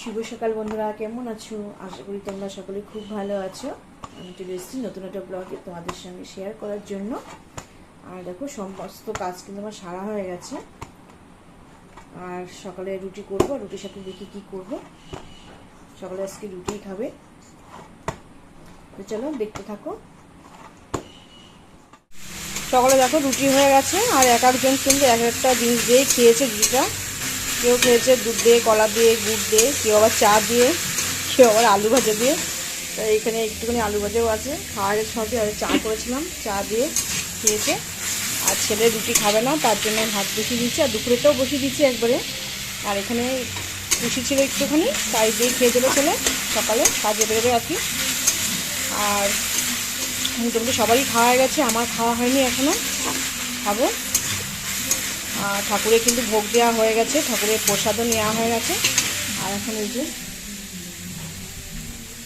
শুভ সকাল বন্ধুরা, কেমন আছো? আশা করি তোমরা সকলে খুব ভালো আছো। আমি চলে এসেছি নতুন একটা ব্লগে তোমাদের সঙ্গে শেয়ার করার জন্য। আর দেখো, সমস্ত কাজ কিন্তু আমার সারা হয়ে গেছে। আর সকালে রুটি করব, রুটির সাথে দেখি কি করব। সকালে আজকে রুটিই খাবে। তো চলো, দেখতে থাকো। সকালে দেখো, রুটি হয়ে গেছে। আর এক একজন কিন্তু এক একটা জিনিস দিয়ে খেয়েছে রুটিটা। কেউ খেয়েছে দুধ দিয়ে, কলা দিয়ে, গুড় দিয়ে, কেউ আবার চা দিয়ে, কেউ আবার আলু ভাজা দিয়ে। তো এখানে একটুখানি আলু ভাজাও আছে। খাওয়ার সঙ্গে আর চা করেছিলাম, চা দিয়ে খেয়েছে। আর ছেলে রুটি খাবে না, তার জন্য ভাত বসিয়ে দিচ্ছি আর দুপুরেটাও বসিয়ে দিচ্ছি একবারে। আর এখানে খুশি ছিল একটুখানি, তাই দিয়ে খেয়ে দেবে ছেলে, সকালে কাজে বেরোবে আর কি। আর মোটামুটি সবারই খাওয়া গেছে, আমার খাওয়া হয়নি এখনও খাব। আর ঠাকুরের কিন্তু ভোগ দেওয়া হয়ে গেছে, ঠাকুরের প্রসাদও নেওয়া হয়ে গেছে। আর এখন এই যে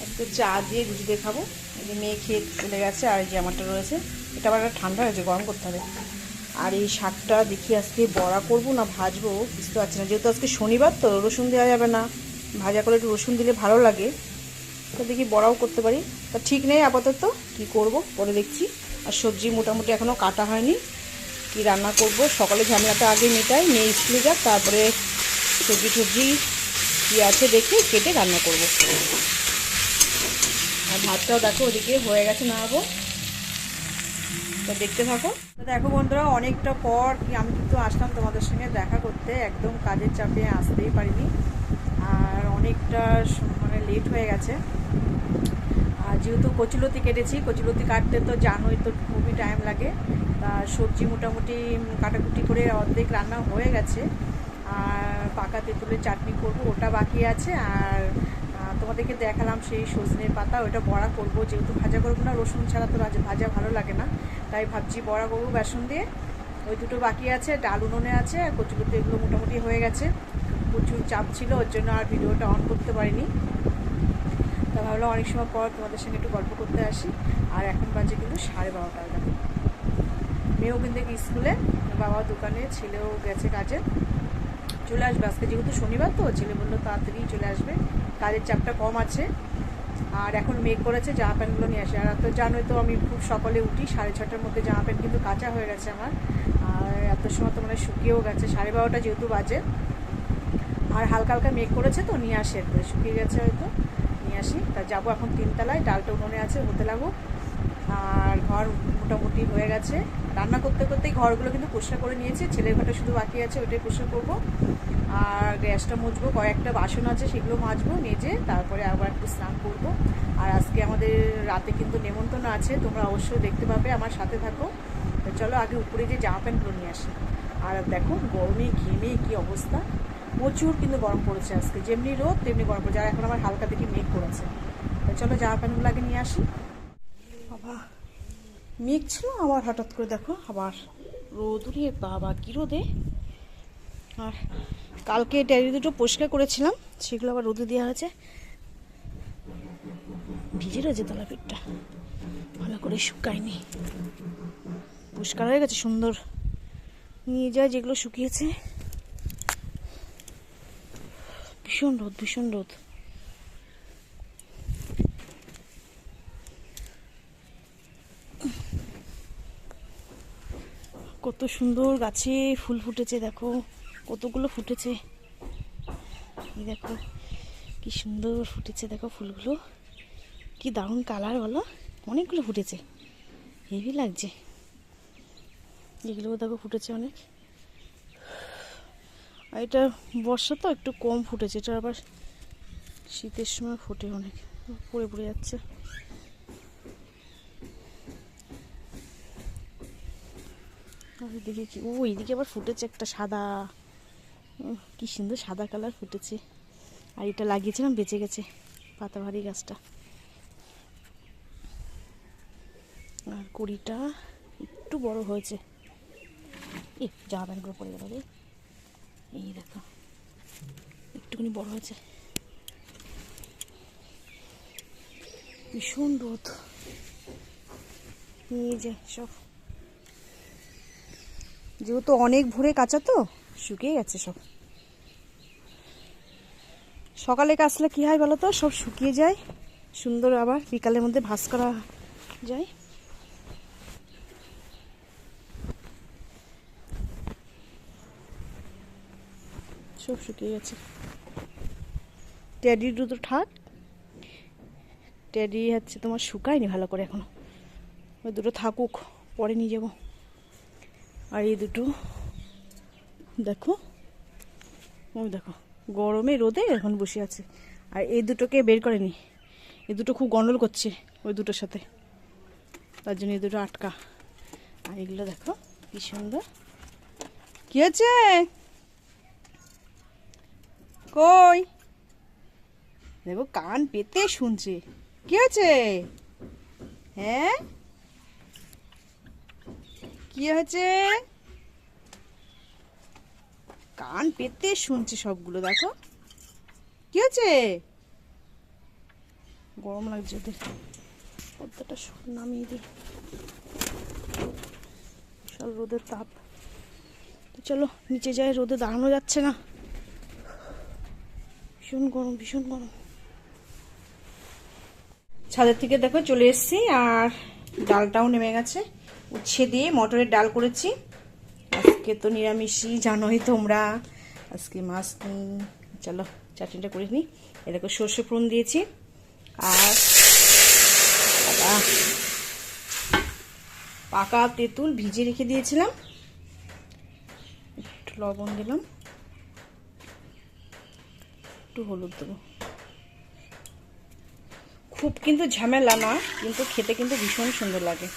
একটু চা দিয়ে গুজি দিয়ে খাব এই যে মেয়ে খেয়ে চলে গেছে আর এই যে আমারটা রয়েছে। এটা আবার ঠান্ডা হয়েছে, গরম করতে হবে। আর এই শাকটা দেখি আজকে বড়া করব না ভাজবো, বুঝতে পারছি না। যেহেতু আজকে শনিবার, তো রসুন দেওয়া যাবে না। ভাজা করে একটু রসুন দিলে ভালো লাগে। তো দেখি বড়াও করতে পারি। তা ঠিক নেই আপাতত, কি করব? পরে দেখছি। আর সবজি মোটামুটি এখনও কাটা হয়নি। কি রান্না করব? সকালে ঝামেলাটা আগে মেটাই মেয়ে স্কুলে যাক, তারপরে সবজি টবজি কী আছে দেখে কেটে রান্না করব। আর ভাতটাও দেখো ওদিকে হয়ে গেছে নামাবো তো দেখতে থাকো। দেখো বন্ধুরা, অনেকটা পর কি আমি কিন্তু আসলাম তোমাদের সঙ্গে দেখা করতে, একদম কাজের চাপে আসতেই পারিনি। আর অনেকটা মানে লেট হয়ে গেছে। যেহেতু কচুলতি কেটেছি, কচুলতি কাটতে তো জানোই তো খুবই টাইম লাগে। তা সবজি মোটামুটি কাটাকুটি করে অর্ধেক রান্না হয়ে গেছে। আর পাকা তেঁতুলের চাটনি করব, ওটা বাকি আছে। আর তোমাদেরকে দেখালাম সেই সজনের পাতা, ওটা বড়া করব। যেহেতু ভাজা করব না, রসুন ছাড়া তো ভাজা ভালো লাগে না। তাই ভাবছি বড়া করব বেসন দিয়ে। ওই দুটো বাকি আছে ডাল উনুনে আছে, আর কচুলতি এগুলো মোটামুটি হয়ে গেছে। প্রচুর চাপ ছিল, ওর জন্য আর ভিডিওটা অন করতে পারিনি। ভাবলাম অনেক সময় পর তোমাদের সঙ্গে একটু গল্প করতে আসি। আর এখন বাজে কিন্তু সাড়ে বারোটা দেখো মেয়েও কিন্তু স্কুলে, বাবা দোকানে, ছেলেও গেছে কাজে। চলে আসবে আজকে, যেহেতু শনিবার তো, ছেলে বলল তাড়াতাড়ি চলে আসবে। কাজের চাপটা কম আছে। আর এখন মেঘ করেছে, জামা প্যান্টগুলো নিয়ে আসে। আর তো জানোই তো আমি খুব সকালে উঠি, সাড়ে ছটার মধ্যে জামা প্যান্ট কিন্তু কাঁচা হয়ে গেছে আমার। আর এত সময় তো মানে শুকিয়েও গেছে, সাড়ে বারোটা যেহেতু বাজে। আর হালকা হালকা মেঘ করেছে তো, নিয়ে আসে শুকিয়ে গেছে হয়তো। নিয়ে আসি। তা যাব এখন তিনতলায়, ডালটা উনুনে আছে, হতে লাগো। আর ঘর মোটামুটি হয়ে গেছে। রান্না করতে করতেই ঘরগুলো কিন্তু পরিষ্কার করে নিয়েছি। ছেলের ঘরটা শুধু বাকি আছে ওইটাই পরিষ্কার করব। আর গ্যাসটা মুছবো, কয়েকটা বাসন আছে, সেগুলো মাজবো, মেজে তারপরে আবার একটু স্নান করব। আর আজকে আমাদের রাতে কিন্তু নেমন্তন্ন আছে, তোমরা অবশ্যই দেখতে পাবে, আমার সাথে থাকো। চলো আগে উপরে যে জামা প্যান্টগুলো নিয়ে আসি। আর দেখো গরমে ঘেমে কি অবস্থা। প্রচুর কিন্তু গরম পড়েছে আজকে। যেমনি রোদ, তেমনি গরম পড়েছে। আর এখন আমার হালকা দেখি মেঘ করেছে। চলো জামা প্যান্টগুলো আগে নিয়ে আসি। বাবা মেঘ ছিল, আবার হঠাৎ করে দেখো, আবার রোদ। উড়িয়ে বাবা, কি রোদে আর কালকে ডেয়ারি দুটো পরিষ্কার করেছিলাম, সেগুলো আবার রোদে দেওয়া হয়েছে। ভিজে রয়েছে তলা পেটটা ভালো করে শুকায়নি। পরিষ্কার হয়ে গেছে, সুন্দর। নিয়ে যায় যেগুলো শুকিয়েছে। ভীষণ রোদ ভীষণ রোদ। কত সুন্দর গাছে ফুল ফুটেছে, দেখো। কতগুলো ফুটেছে। দেখো, কি সুন্দর ফুটেছে, দেখো ফুলগুলো। কি দারুণ কালার বলো। অনেকগুলো ফুটেছে। হেভি লাগছে। এগুলো দেখো ফুটেছে অনেক। আর এটা বর্ষা তো একটু কম ফুটেছে, এটা আবার শীতের সময় ফুটে অনেক, পড়ে পড়ে যাচ্ছে। এদিকে কি? ও এইদিকে আবার ফুটেছে একটা সাদা। কি সুন্দর সাদা কালার ফুটেছে। আর এটা লাগিয়েছিলাম, বেঁচে গেছে পাতা ভারী গাছটা। আর কড়িটা একটু বড় হয়েছে। এ, জামা প্যান্টগুলো পরে গেল রে। এই দেখো, একটুখানি বড় হয়েছে। ভীষণ রোদ। নিয়ে যে সব। যেহেতু অনেক ভোরে কাঁচা তো, শুকিয়ে গেছে সব। সকালে কাচলে কী হয় বলো তো? সব শুকিয়ে যায়। সুন্দর আবার বিকালের মধ্যে ভাস করা যায়। সব শুকিয়ে গেছে। ট্যাডি দুটো ঠাক। ট্যাডি হচ্ছে তোমার শুকায়নি ভালো করে এখনও। ওই দুটো থাকুক, পরে নিয়ে যাব। আর এই দুটো, দেখো, ওই দেখো, গরমে রোদে এখন বসে আছে। আর এই দুটোকে বের করেনি এই দুটো খুব গন্ডল করছে ওই দুটোর সাথে। তার জন্য এই দুটো আটকা। আর এগুলো দেখো, কি সুন্দর। কি হয়েছে? কই? দেখো, কান পেতে শুনছে। কি হয়েছে? হ্যাঁ? কি হয়েছে? কান পেতে শুনছে সবগুলো, দেখো। কি হয়েছে? গরম লাগছে ওদের। সব নামিয়ে দিই। বিশাল রোদের তাপ। তো চলো, নিচে যাই, রোদে দাঁড়ানো যাচ্ছে না। ভীষণ গরম ভীষণ গরম। ছাদের থেকে দেখো চলে এসেছি আর ডালটাও নেমে গেছে। উচ্ছে দিয়ে মটরের ডাল করেছি। আজকে তো নিরামিষই, জানোই তোমরা। আজকে মাছ চলো, চাটনিটা করে নিই এরকম সর্ষে ফোড়ন দিয়েছি। আর পাকা তেঁতুল ভিজে রেখে দিয়েছিলাম। একটু লবণ দিলাম। একটু হলুদ দেবো। খুব কিন্তু ঝামেলা না, কিন্তু খেতে কিন্তু ভীষণ সুন্দর লাগে।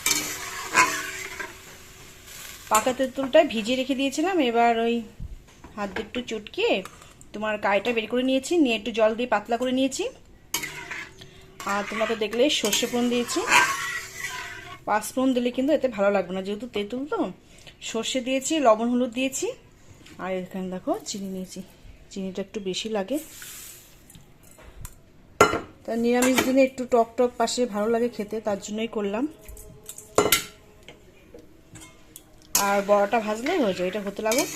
পাকা তেঁতুলটা ভিজিয়ে রেখে দিয়েছিলাম, এবার ওই হাত দিয়ে একটু চটকিয়ে তোমার কাইটা বের করে নিয়েছি, নিয়ে একটু জল দিয়ে পাতলা করে নিয়েছি। আর তোমরা তো দেখলে সর্ষে ফোড়ন দিয়েছি। পাঁচ ফোড়ন দিলে কিন্তু এতে ভালো লাগবে না, যেহেতু তেঁতুল তো। সর্ষে দিয়েছি, লবণ হলুদ দিয়েছি। আর এখানে দেখো চিনি নিয়েছি। চিনিটা একটু বেশি লাগে। তা নিরামিষ দিনে একটু টক টক পাশে ভালো লাগে খেতে, তার জন্যই করলাম। আর বড়াটা ভাজলে হয়ে যায়, এটা হতে লাগুক।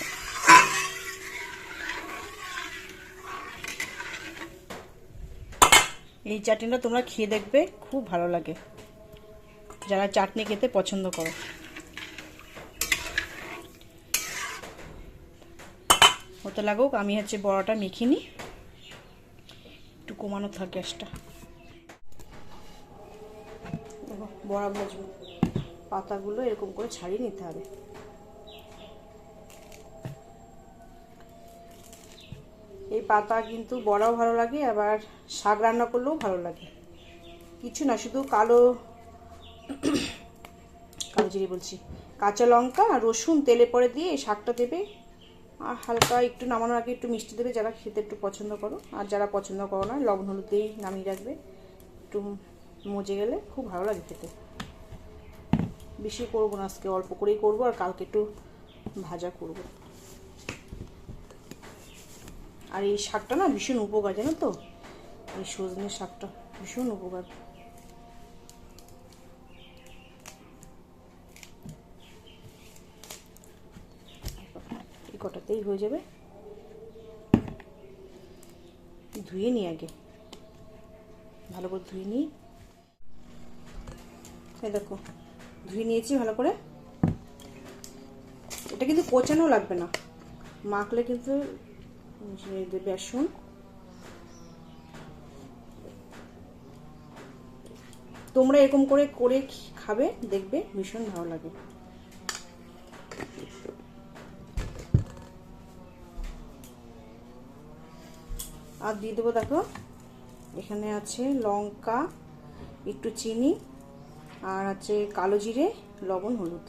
এই চাটনিটা তোমরা খেয়ে দেখবে, খুব ভালো লাগে। যারা চাটনি খেতে পছন্দ করো। হতে লাগুক, আমি হচ্ছে বড়াটা মেখে নিই। একটু কমানো থাক গ্যাসটা। বড়া ভাজবো পাতাগুলো এরকম করে ছাড়িয়ে নিতে হবে। এই পাতা কিন্তু বড়াও ভালো লাগে, আবার শাক রান্না করলেও ভালো লাগে। কিছু না, শুধু কালো কালো বলছি, কাঁচা লঙ্কা রসুন তেলে পরে দিয়ে এই শাকটা দেবে। আর হালকা একটু নামানোর আগে একটু মিষ্টি দেবে, যারা খেতে একটু পছন্দ করো। আর যারা পছন্দ করো না, লবণ হলুদেই নামিয়ে রাখবে। একটু মজে গেলে খুব ভালো লাগে খেতে। বেশি করব না আজকে, অল্প করেই করব আর কালকে একটু ভাজা করব। আর এই শাকটা না ভীষণ উপকার, জানো তো? এই সজনের শাকটা ভীষণ উপকার এই কটাতেই হয়ে যাবে। ধুয়ে নিই আগে। ভালো করে ধুয়ে নিই দেখো, ধুয়ে নিয়েছি ভালো করে। এটা কিন্তু কোচানো লাগবে না। মাখলে কিন্তু বেসন। তোমরা এরকম করে করে খাবে, দেখবে ভীষণ ভালো লাগে। আর দিয়ে দেবো, দেখো, এখানে আছে লঙ্কা, একটু চিনি, আর আছে কালো জিরে, লবণ, হলুদ।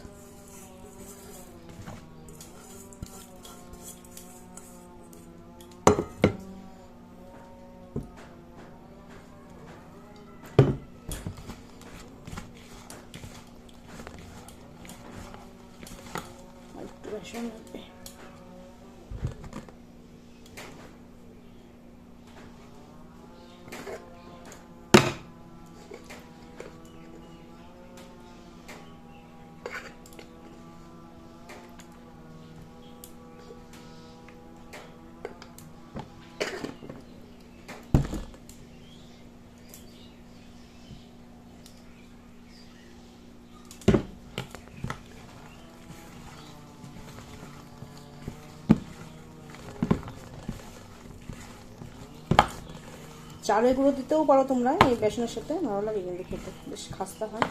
চালের গুঁড়ো দিতেও পারো তোমরা, এই বেসনের সাথে, ভালো লাগে কিন্তু খেতে, বেশ খাস্তা হয়।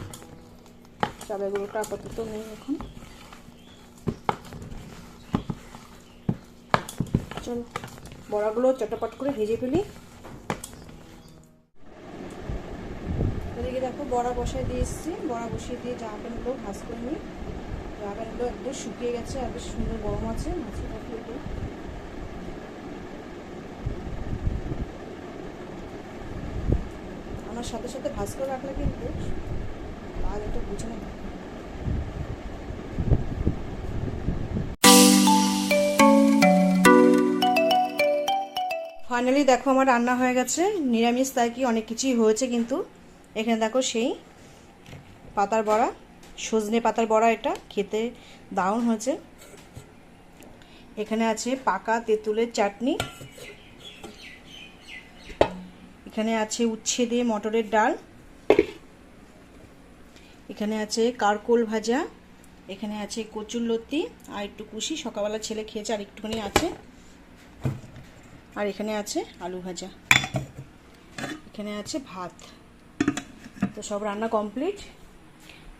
চালের গুঁড়োটা আপাতত নেই এখন। চলো, বড়াগুলো চটাপট করে ভেজে ফেলি। এদিকে দেখো, বড়া বসায় দিয়ে এসেছি। বড়া বসিয়ে দিয়ে জামা প্যান্টগুলো ভাজ করে নিই। জামা প্যান্টগুলো একদম শুকিয়ে গেছে আর সুন্দর গরম আছে, মাছের আমার সাথে সাথে ভাজ করে রাখলে কিন্তু কাজ একটা বুঝে না। ফাইনালি দেখো আমার রান্না হয়ে গেছে। নিরামিষ তাই কি অনেক কিছুই হয়েছে কিন্তু। এখানে দেখো সেই পাতার বড়া, সজনে পাতার বড়া এটা খেতে দারুণ হয়েছে। এখানে আছে পাকা তেঁতুলের চাটনি। এখানে আছে উচ্ছে দিয়ে মটরের ডাল। এখানে আছে কারকোল ভাজা। এখানে আছে কচুর লতি। আর একটু কুশি, সকালবেলা ছেলে খেয়েছে, আর একটুখানি আছে। আর এখানে আছে আলু ভাজা। এখানে আছে ভাত। তো সব রান্না কমপ্লিট।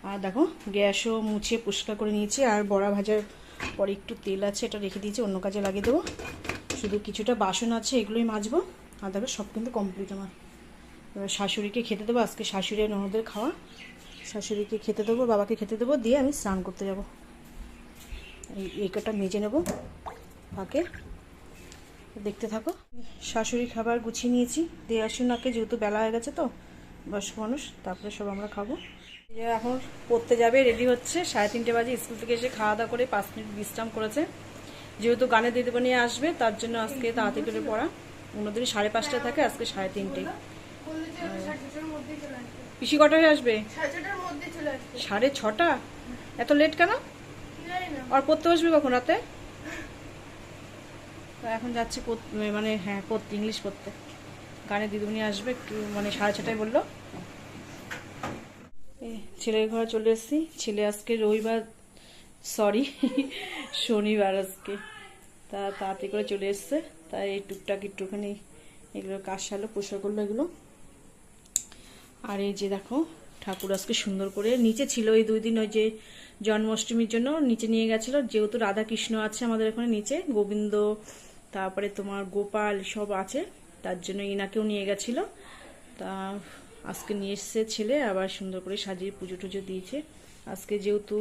আর দেখো, গ্যাসও মুছে পরিষ্কার করে নিয়েছি। আর বড়া ভাজার পরে একটু তেল আছে, এটা রেখে দিয়েছি, অন্য কাজে লাগিয়ে দেবো। শুধু কিছুটা বাসন আছে, এগুলোই মাজবো। দেখো, সব কিন্তু কমপ্লিট আমার। এবার শাশুড়িকে খেতে দেবো, আজকে শাশুড়ি ননদের খাওয়া। শাশুড়িকে খেতে দেবো, বাবাকে খেতে দেবো, দিয়ে আমি স্নান করতে যাব। এই এই কটা মেজে নেব ফাঁকে দেখতে থাকো। শাশুড়ি খাবার গুছিয়ে নিয়েছি, দিয়ে আসুন নাকে, যেহেতু বেলা হয়ে গেছে তো, বয়স্ক মানুষ, তারপরে সব আমরা খাব। এখন পড়তে যাবে, রেডি হচ্ছে, সাড়ে তিনটে বাজে, স্কুল থেকে এসে খাওয়া দাওয়া করে পাঁচ মিনিট বিশ্রাম করেছে। যেহেতু দিদিবা নিয়ে আসবে, তার জন্য আজকে তাড়াতাড়ি করে পড়া। অন্যদিন সাড়ে পাঁচটায় থাকে, আজকে সাড়ে তিনটে। পিসি কটায় আসবে? সাড়ে ছটা? এত লেট কেন? আর পড়তে বসবে কখন রাতে? এখন যাচ্ছি মানে হ্যাঁ পড়তে, ইংলিশ পড়তে। গানে দিদিমণি আসবে, একটু মানে সাড়ে ছটায় বলল। ছেলের ঘরে চলে এসেছি। ছেলে আজকে রবিবার সরি শনিবার আজকে। তা তাড়াতাড়ি করে চলে এসছে। তাই এই টুকটাক একটুখানি এগুলো সারলো পোষা করল এগুলো। আর এই যে দেখো, ঠাকুর আজকে সুন্দর করে নিচে ছিল এই দুই দিন, ওই যে জন্মাষ্টমীর জন্য নিচে নিয়ে গেছিল। যেহেতু রাধা কৃষ্ণ আছে আমাদের এখানে নিচে, গোবিন্দ, তারপরে তোমার গোপাল সব আছে, তার জন্য ইনাকেও নিয়ে গেছিল। তা আজকে নিয়ে এসছে ছেলে, আবার সুন্দর করে সাজিয়ে পুজো টুজো দিয়েছে। আজকে যেহেতু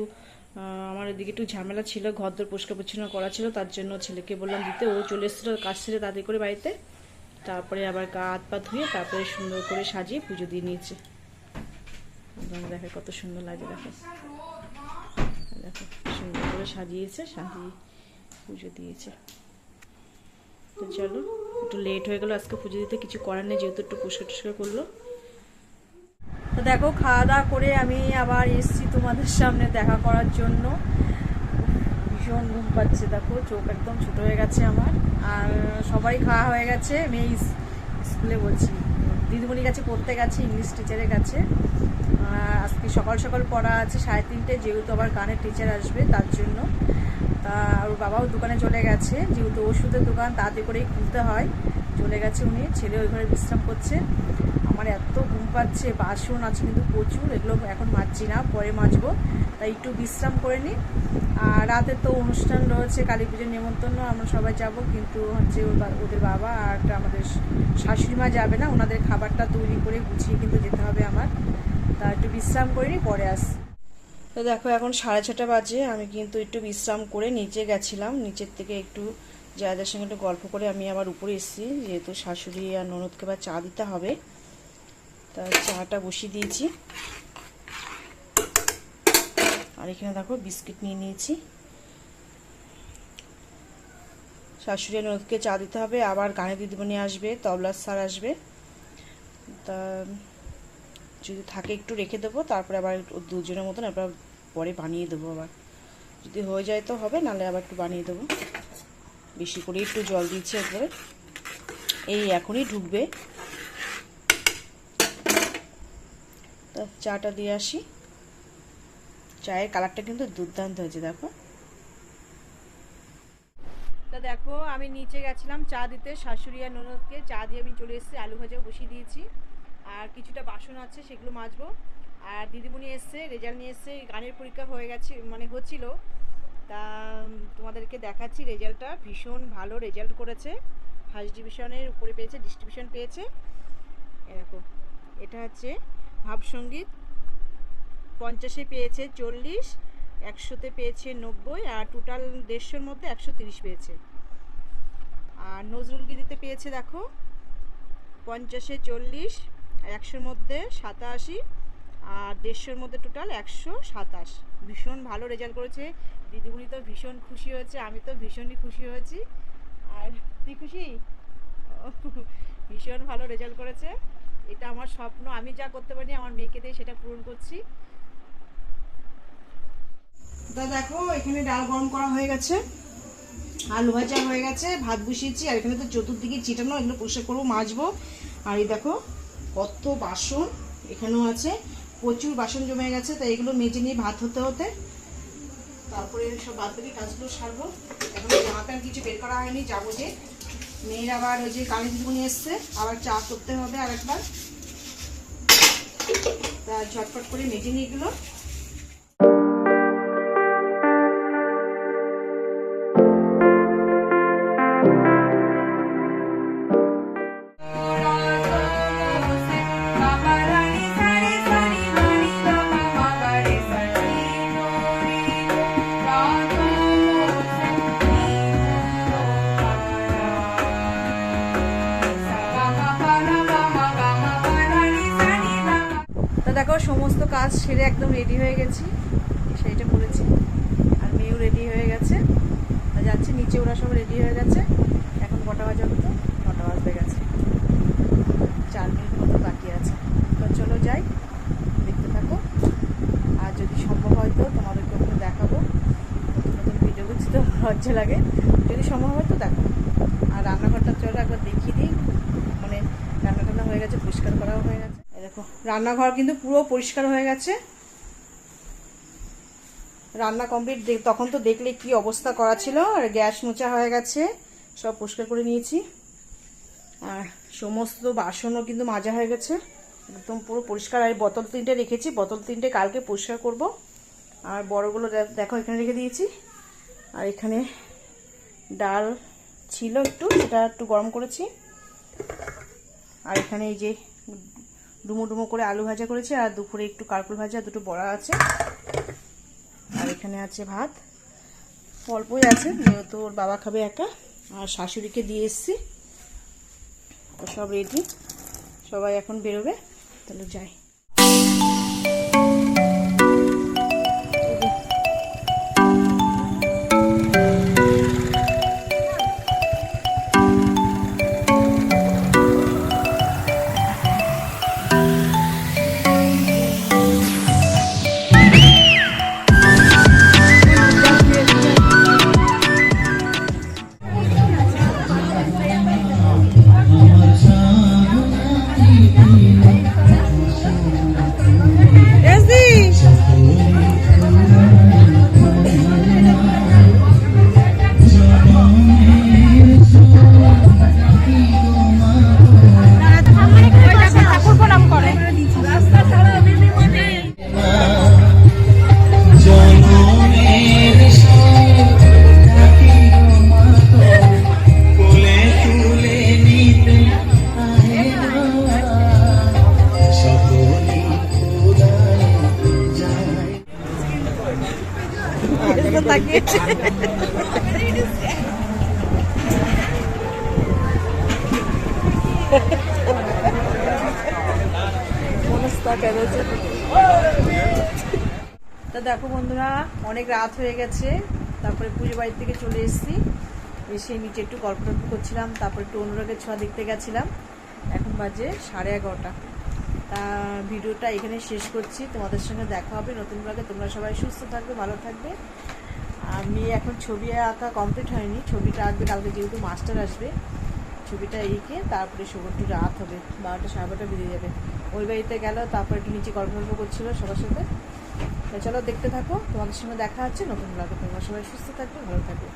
আমার এদিকে একটু ঝামেলা ছিল, ঘর ঘরদোর পরিষ্কার পরিচ্ছন্ন করা ছিল, তার জন্য ছেলেকে বললাম দিতে। ও চলে এসেছিল কাজ সেরে তাড়াতাড়ি করে বাড়িতে। তারপরে আবার গা হাত পা ধুয়ে তারপরে সুন্দর করে সাজিয়ে পুজো দিয়ে নিয়েছে। দেখে কত সুন্দর লাগে দেখো। দেখো, সুন্দর করে সাজিয়েছে, সাজিয়ে পুজো দিয়েছে। তো চলো, একটু লেট হয়ে গেলো, আজকে পুজো দিতে কিছু করার নেই, যেহেতু একটু পরিষ্কার টুষ্কার করল। তো দেখো, খাওয়া দাওয়া করে আমি আবার এসছি তোমাদের সামনে দেখা করার জন্য। ভীষণ ঘুম পাচ্ছে, দেখো, চোখ একদম ছোট হয়ে গেছে আমার। আর সবাই খাওয়া হয়ে গেছে ইস- স্কুলে বলছি। দিদিমণির কাছে পড়তে গেছে, ইংলিশ টিচারের কাছে। আজকে সকাল সকাল পড়া আছে, সাড়ে তিনটে, যেহেতু আবার গানের টিচার আসবে তার জন্য। তা ওর বাবাও দোকানে চলে গেছে, যেহেতু ওষুধের দোকান, তাড়াতাড়ি করেই খুলতে হয়। চলে গেছে উনি, ছেলে ওই ঘরে বিশ্রাম করছে। আমার এত ঘুম পাচ্ছে, বাসন আছে কিন্তু প্রচুর, এগুলো এখন মাজছি না, পরে মাজবো। তাই একটু বিশ্রাম করে নিই আর রাতে তো অনুষ্ঠান রয়েছে, কালী পুজোর নেমন্তন্ন আমরা সবাই যাব, কিন্তু হচ্ছে ওদের বাবা আর আমাদের শাশুড়ি মা যাবে না, ওনাদের খাবারটা তৈরি করে গুছিয়ে কিন্তু যেতে হবে আমার। তা একটু বিশ্রাম করে নিই পরে আসছি তো দেখো, এখন সাড়ে ছটা বাজে, আমি কিন্তু একটু বিশ্রাম করে নিচে গেছিলাম, নিচের থেকে একটু যাদের সঙ্গে একটু গল্প করে আমি আবার উপরে এসেছি, যেহেতু শাশুড়ি আর ননদকে আবার চা দিতে হবে। তা চাটা বসিয়ে দিয়েছি। আর এখানে দেখো বিস্কিট নিয়ে নিয়েছি। শাশুড়ি আর ননদকে চা দিতে হবে, আবার গানে দিদিমণি আসবে, তবলার স্যার আসবে। তা যদি থাকে একটু রেখে দেবো, তারপরে আবার দুজনের মতন আবার পরে বানিয়ে দেবো আবার। যদি হয়ে যায় তো হবে, নাহলে আবার একটু বানিয়ে দেবো। বেশি করে একটু জল দিয়েছি একবারে। এই এখনই ঢুকবে। তা চাটা দিয়ে আসি। চায়ের কালারটা কিন্তু দুর্দান্ত হয়েছে, দেখো। তা দেখো, আমি নিচে গেছিলাম চা দিতে, শাশুড়ি আর ননদকে। চা দিয়ে আমি চলে এসেছি, আলু ভাজাও বসিয়ে দিয়েছি। আর কিছুটা বাসন আছে, সেগুলো মাজবো। আর দিদিমণি এসছে, রেজাল্ট নিয়ে এসছে, গানের পরীক্ষা হয়ে গেছে মানে হচ্ছিল। তা তোমাদেরকে দেখাচ্ছি রেজাল্টটা। ভীষণ ভালো রেজাল্ট করেছে। ফার্স্ট ডিভিশনের উপরে পেয়েছে, ডিস্ট্রিবিউশন পেয়েছে। এরকম এটা হচ্ছে ভাবসঙ্গীত, পঞ্চাশে পেয়েছে চল্লিশ, একশোতে পেয়েছে নব্বই, আর টোটাল দেড়শোর মধ্যে একশো তিরিশ পেয়েছে। আর নজরুল গীতিতে পেয়েছে দেখো, পঞ্চাশে চল্লিশ, একশোর মধ্যে সাতাশি, আর দেড়শোর মধ্যে টোটাল একশো সাতাশ। ভীষণ ভালো রেজাল্ট করেছে। দিদিমণি তো ভীষণ খুশি হয়েছে, আমি তো ভীষণই খুশি হয়েছি। আর তুই খুশি? ভীষণ ভালো রেজাল্ট করেছে। এটা আমার স্বপ্ন, আমি যা করতে পারি, আমার মেয়েকে দিয়ে সেটা পূরণ করছি। তা দেখো, এখানে ডাল গরম করা হয়ে গেছে আলু ভাজা হয়ে গেছে, ভাত বসিয়েছি, আর এখানে তো চতুর্দিকে চিটানো, এগুলো পরিষ্কার করব, মাজবো। আর এই দেখো, কত বাসন এখানেও আছে, প্রচুর বাসন জমে গেছে, তাই এগুলো মেজে নিয়ে ভাত হতে হতে, তারপরে সব বাদ বাকি কাজগুলো সারবো। এখন জামা প্যান্ট কিছু বের করা হয়নি, যাব যে মেয়ের আবার ওই যে কালী দিদিমণি এসছে, আবার চা করতে হবে আরেকবার। তা ঝটপট করে মেটে এগুলো। তা দেখো সমস্ত কাজ সেরে একদম রেডি হয়ে গেছি। সেইটা পরেছি আর মেয়েও রেডি হয়ে গেছে। তা যাচ্ছে নিচে, ওরা সব রেডি হয়ে গেছে। এখন কটা বাজে হতো নটা বাজতে গেছে। চার মিনিট মতো বাকি আছে। তো চলো যাই, দেখতে থাকো। আর যদি সম্ভব হয় তো তোমাদেরকে ওখানে দেখাবো। নতুন নতুন ভিডিও করছি তো লজ্জা লাগে। যদি সম্ভব হয় তো দেখো। আর রান্নাঘরটা চলো একবার দেখিয়ে দিই। মানে রান্না টান্না হয়ে গেছে, পরিষ্কার করাও হয়ে গেছে। দেখো রান্নাঘর কিন্তু পুরো পরিষ্কার হয়ে গেছে। রান্না কমপ্লিট তখন তো দেখলে কি অবস্থা করা ছিল। আর গ্যাস মোচা হয়ে গেছে, সব পরিষ্কার করে নিয়েছি। আর সমস্ত বাসনও কিন্তু মাজা হয়ে গেছে। একদম পুরো পরিষ্কার। আর বোতল তিনটে রেখেছি। বোতল তিনটে কালকে পরিষ্কার করব। আর বড়গুলো দেখো, এখানে রেখে দিয়েছি। আর এখানে ডাল ছিল একটু, সেটা একটু গরম করেছি। আর এখানে এই যে ডুমো ডুমো করে আলু ভাজা করেছি, আর দুপুরে একটু কারকুল ভাজা, দুটো বড়া আছে। আর এখানে আছে ভাত। অল্পই আছে, যেহেতু ওর বাবা খাবে একা। আর শাশুড়িকে দিয়ে এসছি। ও সব রেডি সবাই এখন বেরোবে। তাহলে যাই। তা দেখো বন্ধুরা, অনেক রাত হয়ে গেছে। তারপরে পুজো বাড়ি থেকে চলে এসেছি। এসে নিচে একটু গল্প টল্প করছিলাম, তারপরে একটু অনুরাগের ছোঁয়া দেখতে গেছিলাম। এখন বাজে সাড়ে এগারোটা। তা ভিডিওটা এখানে শেষ করছি। তোমাদের সঙ্গে দেখা হবে নতুন ব্লগে। তোমরা সবাই সুস্থ থাকবে, ভালো থাকবে। আমি এখন ছবি আঁকা কমপ্লিট হয়নি। ছবিটা আঁকবে কালকে যেহেতু মাস্টার আসবে। ছবিটা এঁকে তারপরে একটু রাত হবে। বারোটা, সাড়ে বারোটা বেরিয়ে যাবে। ওই বাড়িতে গেল, তারপর একটু নিচে গল্প গল্প করছিল সবার সাথে। চলো দেখতে থাকো, তোমাদের সঙ্গে দেখা হচ্ছে নতুন ব্লগে তোমরা সবাই সুস্থ থাকবে, ভালো থাকবে।